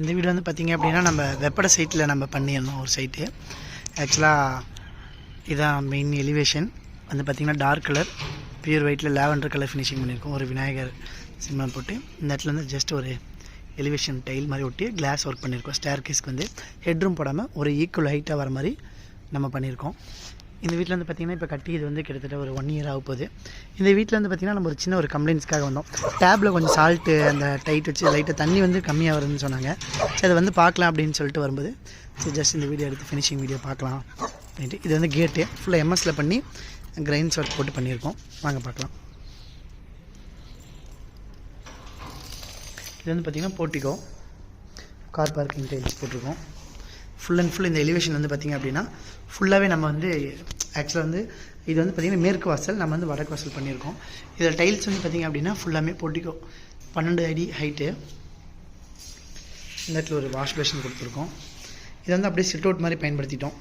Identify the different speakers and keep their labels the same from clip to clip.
Speaker 1: இந்த வீடு வந்து பார்த்திங்க அப்படின்னா நம்ம வெப்பட சைட்டில் நம்ம பண்ணியிருந்தோம் ஒரு சைட்டு ஆக்சுவலாக இதான் மெயின் எலிவேஷன் வந்து பார்த்திங்கன்னா டார்க் கலர் பியூர் ஒயிட்டில் லேவண்டர் கலர் ஃபினிஷிங் பண்ணியிருக்கோம். ஒரு விநாயகர் சிம்மன் போட்டு. இந்த இடத்துல வந்து ஜஸ்ட் ஒரு எலிவேஷன் டைல் மாதிரி ஒட்டி கிளாஸ் ஒர்க் பண்ணியிருக்கோம். ஸ்டேர் கேஸ்க்கு வந்து ஹெட்ரூம் போடாமல் ஒரு ஈக்குவல் ஹைட்டாக வர மாதிரி நம்ம பண்ணியிருக்கோம். இந்த வீட்டில் வந்து பார்த்திங்கன்னா இப்போ கட்டி இது வந்து கிட்டத்தட்ட ஒரு ஒன் இயர் ஆக போகுது. இந்த வீட்டில் வந்து பார்த்திங்கன்னா நம்ம ஒரு சின்ன ஒரு கம்ப்ளைண்ட்ஸ்க்காக வந்தோம். டேப்பில் கொஞ்சம் சால்ட்டு அந்த டைட் வச்சு லைட்டாக தண்ணி வந்து கம்மியாக வருதுன்னு சொன்னாங்க. சரி அதை வந்து பார்க்கலாம் அப்படின்னு சொல்லிட்டு வரும்போது சரி ஜஸ்ட் இந்த வீடியோ எடுத்து ஃபினிஷிங் வீடியோ பார்க்கலாம் அப்படின்ட்டு. இது வந்து கேட்டு ஃபுல்லாக எம்எஸ்சில் பண்ணி கிரைன்ஸ் ஒர்க் போட்டு பண்ணியிருக்கோம். வாங்க பார்க்கலாம். இது வந்து பார்த்திங்கன்னா போட்டிக்கோ கார் பார்க்கிங் டைல்ஸ் போட்டிருக்கோம். ஃபுல் அண்ட் ஃபுல் இந்த எலிவேஷன் வந்து பார்த்திங்க அப்படின்னா ஃபுல்லாகவே நம்ம வந்து ஆக்சுவலாக வந்து இது வந்து பார்த்திங்கன்னா மேற்கு வாசல் நம்ம வந்து வடக்கு வாசல் பண்ணியிருக்கோம். இதில் டைல்ஸ் வந்து பார்த்திங்க அப்படின்னா ஃபுல்லாமே போட்டிக்கோ. பன்னெண்டு அடி ஹைட்டு இந்த இடத்துல ஒரு வாஷ் பேஷன் கொடுத்துருக்கோம். இதை வந்து அப்படியே சிட் அவுட் மாதிரி பயன்படுத்திட்டோம்.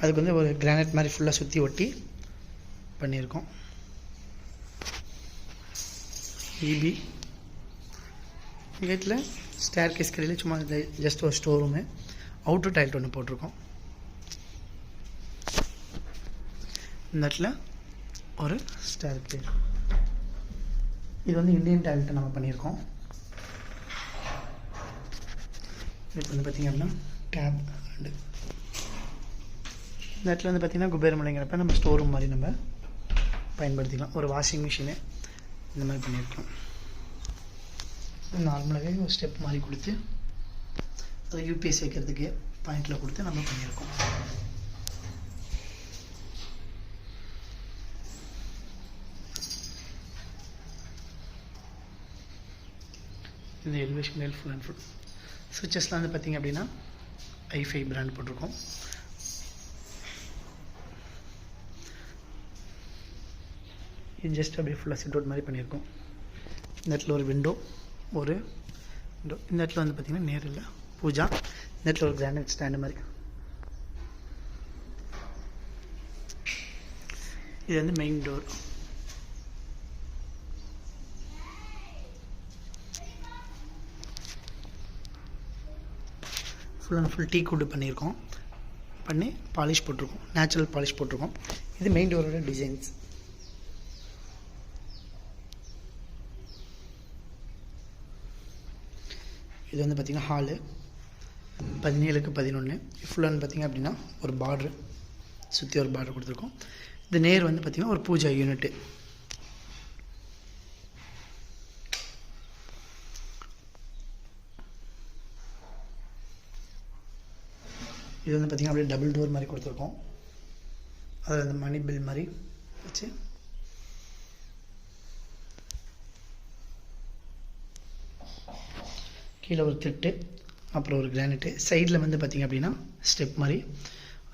Speaker 1: அதுக்கு வந்து ஒரு கிரானைட் மாதிரி ஃபுல்லாக சுற்றி ஒட்டி பண்ணியிருக்கோம். இபி வீட்டில் ஸ்டேர் கேஸ் கடையில் சும்மா ஜஸ்ட் ஒரு ஸ்டோர் ரூமு அவுட்டர் டைல்ட் ஒன்று போட்டிருக்கோம். இந்த இடத்துல ஒரு ஸ்டேர் கேஸ் இது வந்து இந்தியன் டைல்ட்டை நம்ம பண்ணியிருக்கோம். இது வந்து பார்த்திங்க அப்படின்னா டேப் ரெண்டு இந்த இடத்துல வந்து பார்த்திங்கன்னா குபேரமலைங்கிறப்ப நம்ம ஸ்டோர் ரூம் மாதிரி நம்ம பயன்படுத்திக்கலாம். ஒரு வாஷிங் மிஷினு இந்த மாதிரி பண்ணியிருக்கோம். நார்மலாகவே ஒரு ஸ்டெப் மாதிரி கொடுத்து அதை யூபிஎஸ் வைக்கிறதுக்கு பாயிண்டில் கொடுத்து நம்ம பண்ணியிருக்கோம். இந்த elevation help full and full சுவிச்சஸ்லாம் வந்து பார்த்திங்க அப்படின்னா ஐஃபை பிராண்ட் போட்டிருக்கோம். இது ஜஸ்ட் அப்படியே ஃபுல்லாக சிட் அவுட் மாதிரி பண்ணியிருக்கோம். இந்த இடத்துல ஒரு விண்டோ ஒரு இந்த இடத்துல வந்து பார்த்திங்கன்னா நேரில் பூஜா இந்த இடத்துல ஒரு கிரானைட் ஸ்டாண்டு மாதிரி? இது வந்து main door full and full tea கூடு பண்ணியிருக்கோம். பண்ணி பாலிஷ் போட்டிருக்கோம். நேச்சுரல் பாலிஷ் போட்டிருக்கோம். இது மெயின் டோரோட டிசைன்ஸ் இது வந்து பார்த்திங்கன்னா ஹாலு பதினேழுக்கு பதினொன்று ஃபுல்லான்னு பார்த்திங்க அப்படின்னா ஒரு பார்ட்ரு சுற்றி ஒரு பார்டர் கொடுத்துருக்கோம். இந்த நேர் வந்து பார்த்திங்கன்னா ஒரு பூஜா யூனிட்டு இது வந்து பார்த்திங்கன்னா அப்படியே டபுள் டோர் மாதிரி கொடுத்துருக்கோம். அதில் அந்த மணி பில் மாதிரி வச்சு கீழே ஒரு திட்டு அப்புறம் ஒரு கிரானைட்டு சைடில் வந்து பார்த்திங்க அப்படின்னா ஸ்டெப் மாதிரி.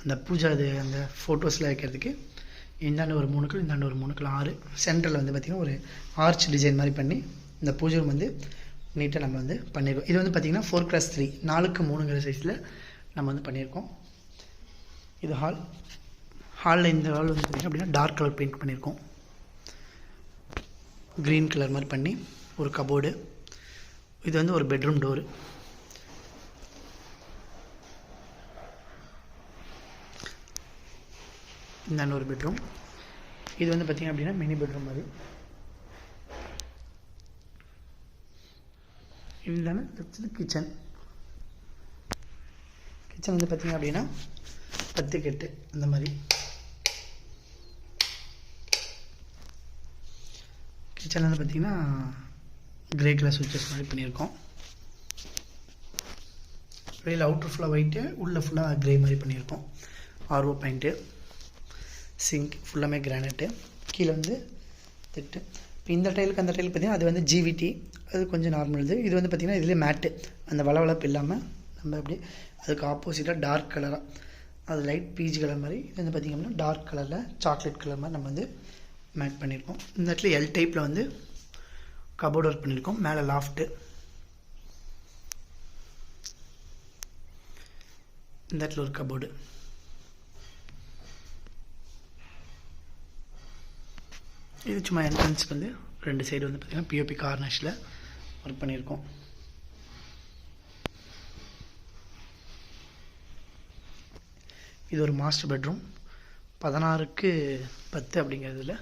Speaker 1: அந்த பூஜா இது அந்த ஃபோட்டோஸில் வைக்கிறதுக்கு இந்தாண்டு ஒரு மூணுக்கள் இந்தாண்டு ஒரு மூணுக்கள் ஆறு. சென்டரில் வந்து பார்த்திங்கன்னா ஒரு ஆர்ச் டிசைன் மாதிரி பண்ணி இந்த பூஜை ரூம் வந்து நீட்டாக நம்ம வந்து பண்ணியிருக்கோம் இது வந்து பார்த்திங்கன்னா ஃபோர் கிளாஸ் த்ரீ நாலுக்கு மூணுங்கிற சைஸில் நம்ம வந்து பண்ணியிருக்கோம் இது ஹால் ஹாலில் இந்த ஹால் வந்து பார்த்திங்க அப்படின்னா டார்க் கலர் பெயிண்ட் பண்ணியிருக்கோம் க்ரீன் கலர் மாதிரி பண்ணி ஒரு கபோர்டு இது வந்து ஒரு பெட்ரூம் டோரு இந்தாண்ட ஒரு பெட்ரூம் இது வந்து பார்த்திங்க அப்படின்னா மினி பெட்ரூம் மாதிரி. இதுதானே? கிச்சன் கிச்சன் வந்து பார்த்திங்க அப்படின்னா பத்து கெட்டு அந்த மாதிரி. கிச்சன் வந்து பார்த்திங்கன்னா கிரே கலர் சுவிச்சஸ் மாதிரி பண்ணியிருக்கோம். வெளியில் அவுட்ரு ஃபுல்லாக ஒயிட்டு உள்ளே ஃபுல்லாக கிரே மாதிரி பண்ணியிருக்கோம். ஆர்ஓ பாயிண்ட்டு சிங்க் ஃபுல்லாமே கிரானைட்டு கீழே வந்து திட்டு இப்போ இந்த டைலுக்கு அந்த டைலுக்கு பார்த்திங்கன்னா அது வந்து ஜிவிடி அது கொஞ்சம் நார்மல் இது. இது வந்து பார்த்திங்கன்னா இதிலே மேட்டு அந்த வளவளப்பு இல்லாமல் நம்ம அப்படியே அதுக்கு ஆப்போசிட்டாக டார்க் கலராக அது லைட் பீச் கலர் மாதிரி. இது வந்து பார்த்திங்க அப்படின்னா டார்க் கலரில் சாக்லேட் கலர் மாதிரி நம்ம வந்து மேட் பண்ணியிருக்கோம். இந்த இடத்துல எல் டைப்பில் வந்து கபோர்டு ஒர்க் பண்ணியிருக்கோம் மேலே லாஃப்ட்டு இந்த இடத்துல ஒரு கபோர்டு. இது சும்மா என்ட்ரன்ஸ் வந்து ரெண்டு சைடு வந்து பார்த்திங்கன்னா பிஓபி கார்னர்ஸில் ஒர்க் பண்ணியிருக்கோம் இது ஒரு மாஸ்டர் பெட்ரூம் பதினாறுக்கு பத்து அப்படிங்கிறதுல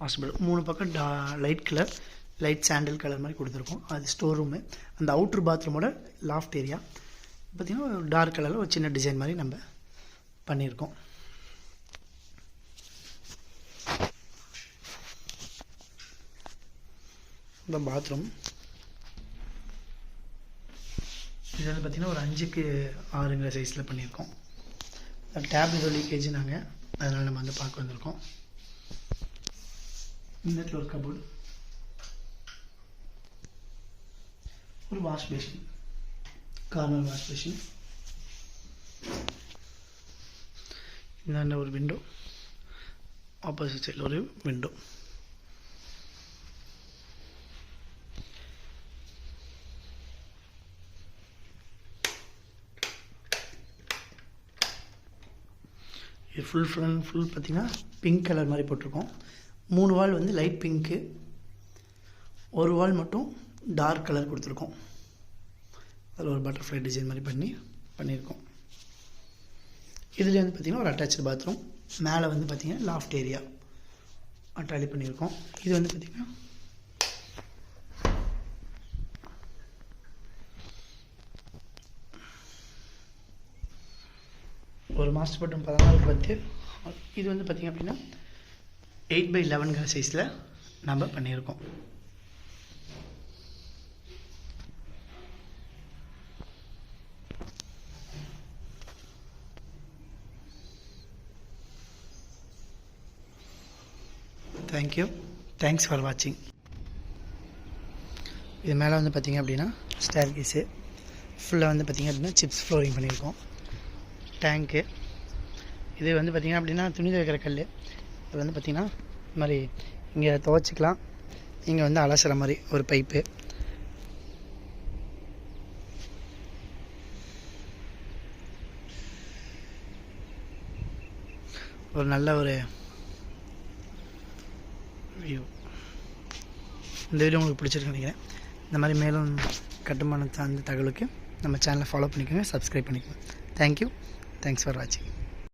Speaker 1: மாஸ்டர் பெட்ரூம் மூணு பக்கம் டா light colour light sandal colour மாதிரி கொடுத்துருக்கோம். அது ஸ்டோர் ரூமு அந்த அவுட்ரு பாத்ரூமோட லாஃப்ட் ஏரியா பார்த்திங்கன்னா டார்க் கலரில் ஒரு சின்ன டிசைன் மாதிரி நம்ம பண்ணியிருக்கோம். இந்த பாத்ரூம் இது வந்து பார்த்திங்கன்னா ஒரு அஞ்சுக்கு ஆறுங்கிற சைஸில் பண்ணியிருக்கோம். டேப் ஏதோ லீக்கேஜ் நாங்கள் அதனால் நம்ம வந்து பார்க்க வந்திருக்கோம். இந்த ஒரு கபோர்டு ஒரு wash basin corner wash basin இந்தாண்ட ஒரு விண்டோ ஆப்போசிட் சைடில் ஒரு விண்டோ இது ஃபுல் ஃபுல் ஃபுல் பார்த்திங்கன்னா பிங்க் கலர் மாதிரி போட்டிருக்கோம். மூணு வால் வந்து லைட் பிங்க்கு ஒரு வால் மட்டும் டார்க் கலர் கொடுத்துருக்கோம். அதில் ஒரு பட்டர்ஃப்ளை டிசைன் மாதிரி பண்ணி பண்ணியிருக்கோம். இதில் வந்து பார்த்திங்கன்னா ஒரு அட்டாச்சு பாத்ரூம் மேலே வந்து பார்த்திங்கன்னா லாஃப்ட் ஏரியா அட்டாலி பண்ணியிருக்கோம். இது வந்து பார்த்திங்கன்னா ஒரு மாஸ்டர் பெட்ரூம் பதினாலு பத்து. இது வந்து பார்த்திங்க அப்படின்னா எயிட் பை லெவன்கிற சைஸில் நம்ம பண்ணியிருக்கோம். தேங்க்யூ தேங்க்ஸ் ஃபார் வாட்சிங் இது மேலே வந்து பார்த்திங்க அப்படின்னா ஸ்டேர் கேஸு ஃபுல்லாக வந்து பார்த்திங்க அப்படின்னா சிப்ஸ் ஃப்ளோரிங் பண்ணியிருக்கோம். டேங்க்கு இது வந்து பார்த்திங்க அப்படின்னா துணி துவைக்கிற கல். இது வந்து பார்த்திங்கன்னா இந்த மாதிரி இங்கே துவைச்சிக்கலாம். இங்கே வந்து அலசுகிற மாதிரி ஒரு பைப்பு ஒரு நல்ல ஒரு வியூ இந்த வீடியோ உங்களுக்கு பிடிச்சிருக்கு நினைக்கிறேன். இந்த மாதிரி மேலும் கட்டுமானம் சார்ந்த தகவலுக்கு நம்ம சேனலை ஃபாலோ பண்ணிக்கோங்க சப்ஸ்கிரைப் பண்ணிக்கோங்க. தேங்க்யூ தேங்க்ஸ் ஃபார் வாட்சிங்